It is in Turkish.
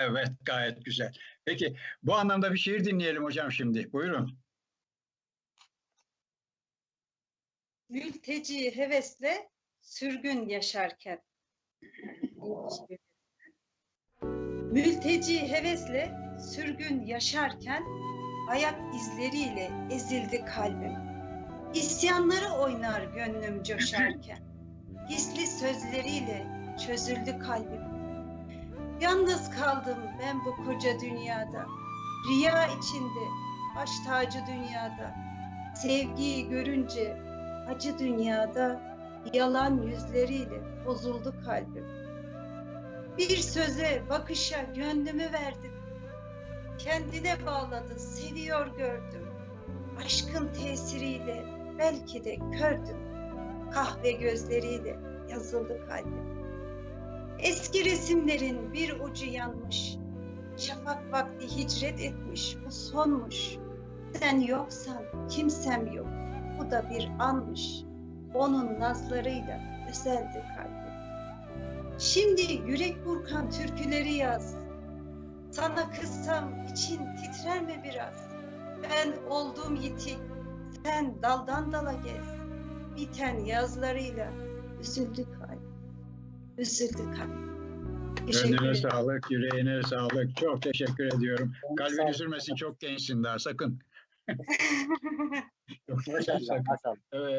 Evet, gayet güzel. Peki, bu anlamda bir şiir dinleyelim hocam şimdi. Buyurun. Mülteci hevesle sürgün yaşarken. Mülteci hevesle sürgün yaşarken ayak izleriyle ezildi kalbim. İsyanları oynar gönlüm coşarken. Gizli sözleriyle çözüldü kalbim. Yalnız kaldım ben bu koca dünyada. Riya içinde, baş tacı dünyada. Sevgiyi görünce acı dünyada yalan yüzleriyle bozuldu kalbim. Bir söze, bakışa gönlümü verdim. Kendine bağladı, seviyor gördüm. Aşkın tesiriyle belki de kördüm. Kahve gözleriyle yazıldı kalbim. Eski resimlerin bir ucu yanmış. Şafak vakti hicret etmiş, bu sonmuş. Sen yoksan kimsem yok bu da bir anmış. Onun nazlarıyla özeldi kalbim. Şimdi yürek burkan türküleri yaz. Sana kızsam için titrer mi biraz? Ben oldum yitik, sen daldan dala gez. Biten yazlarıyla üzüldü kalbim. Üzüldü kalbim. Gönlüne sağlık, yüreğine sağlık. Çok teşekkür ediyorum. Kalbin üzülmesin, çok gençsin daha. Sakın. Çok Maşallah, sakın. Evet.